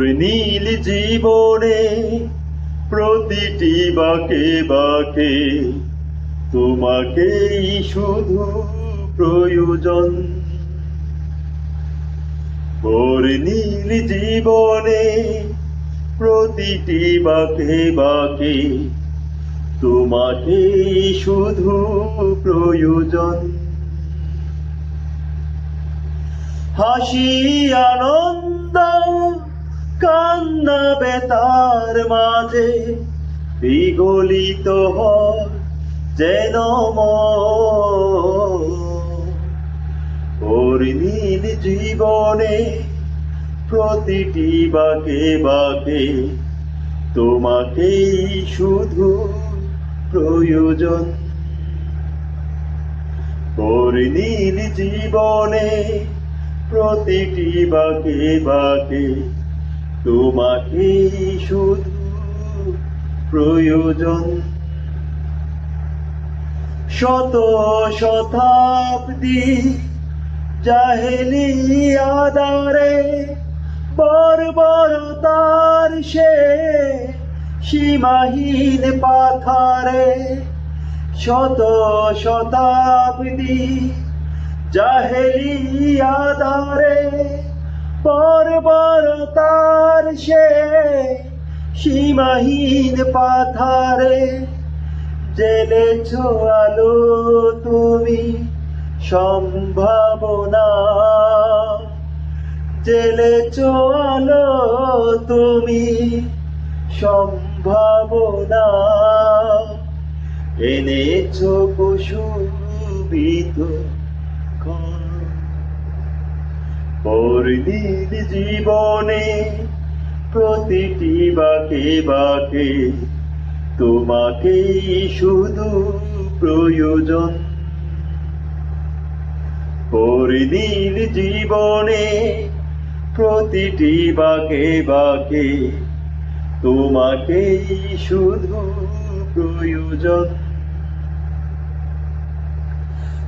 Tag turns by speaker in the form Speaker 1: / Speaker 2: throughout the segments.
Speaker 1: ওর নীল জীবনে প্রতিটি বাকে বাকে তোমাকেই শুধু প্রয়োজন। ওর নীল জীবনে প্রতিটি বাকে বাকে তোমাকেই শুধু প্রয়োজন। হাসি আনন্দ কান্না বেতার মাঝে বিগলিত হয় যেন মন। ওর নীল জীবনে প্রতিটি বাকে বাকে তোমাকেই শুধু প্রয়োজন ওর নীল জীবনে প্রতিটি বাকে বাকে তোমাকেই শুধু প্রয়োজন। শত শতাব্দী জাহেলি আদারে বর্বরতার সে সীমাহীন পাথারে। শত শতাব্দী জাহেলি আদারে বর্বরতার সে সীমাহীন পাথারে। জেলেছ আলো তুমি সম্ভাবনা। জেলেছ আলো তুমি সম্ভাবনা। এনেছ কুসুমিত পরদিন জীবনে প্রতিটি বাকে বাকে তোমাকেই শুধু প্রয়োজন। পরদিন জীবনে প্রতিটি বাকে বাকে তোমাকেই শুধু প্রয়োজন।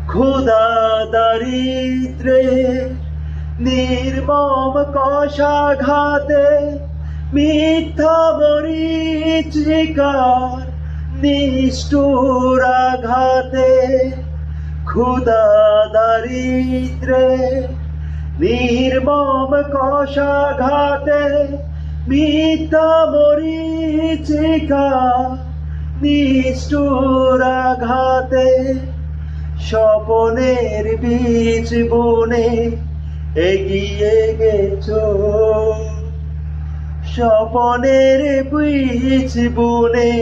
Speaker 1: খোদা দারিদ্রে নির্মম কষাঘাতে মিথ্যা মরিচিকার নিষ্ঠুর আঘাতে ক্ষুদা দারিদ্রে নির্মম কষাঘাতে মিথ্যা মরিচিকা নিষ্ঠুর আঘাতে স্বপনের বীজ বনে এগিয়ে গেছ। স্বপনের বীজ বনে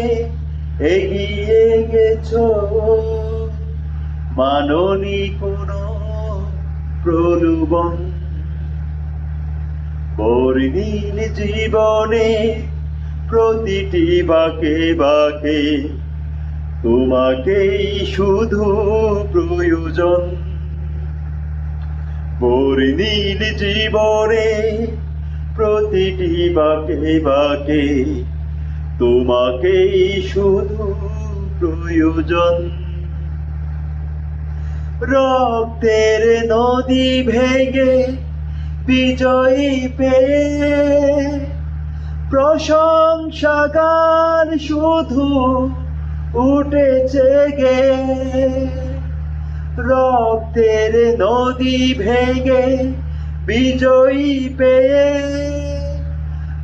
Speaker 1: এগিয়ে গেছ। মাননি কোনো প্রলোভন। বর্ণিল জীবনে প্রতিটি বাকে বাকে তোমাকেই শুধু প্রয়োজন। বর্ণিল জীবনে, প্রতিটি বাকে বাকে তোমাকেই শুধু প্রয়োজন। রক্তের নদী ভেঙে বিজয়ী পেয়ে প্রশংসা গান শুধু উঠেছে গে। রক্তের নদী ভেঙে বিজয়ী পেয়ে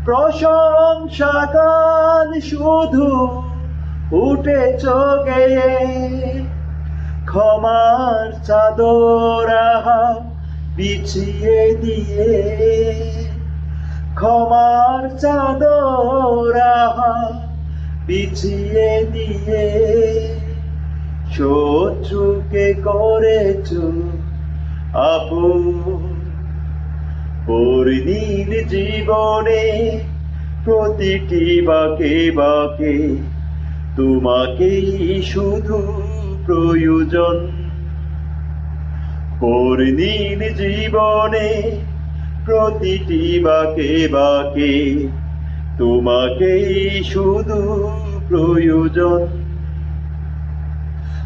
Speaker 1: প্রশংসা গান শুধু উঠে গেয়ে ক্ষমার চাদরাহা বিছিয়ে দিয়ে। ক্ষমার চাদরাহা বিছিয়ে দিয়ে। শত্রুকে করেছ আপন। পরিনীল জীবনে প্রতিটি বাকে বাকে তোমাকেই শুধু প্রয়োজন। পরিনীল জীবনে প্রতিটি বাকে বাকে তোমাকেই শুধু প্রয়োজন।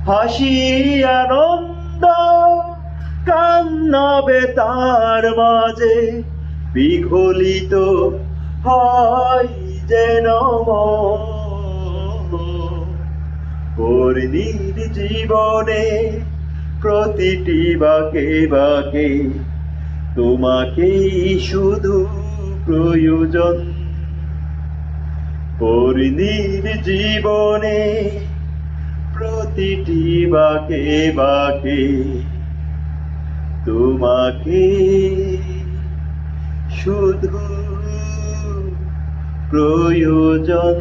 Speaker 1: হাসি আনন্দ কান্না বেতার মাঝে বিঘলিত হয় যেন পরিণীর জীবনে প্রতিটি বাকে বাকে তোমাকেই শুধু প্রয়োজন। পরিণীর জীবনে প্রতিটি বাকে বাকে তোমাকে শুধু প্রয়োজন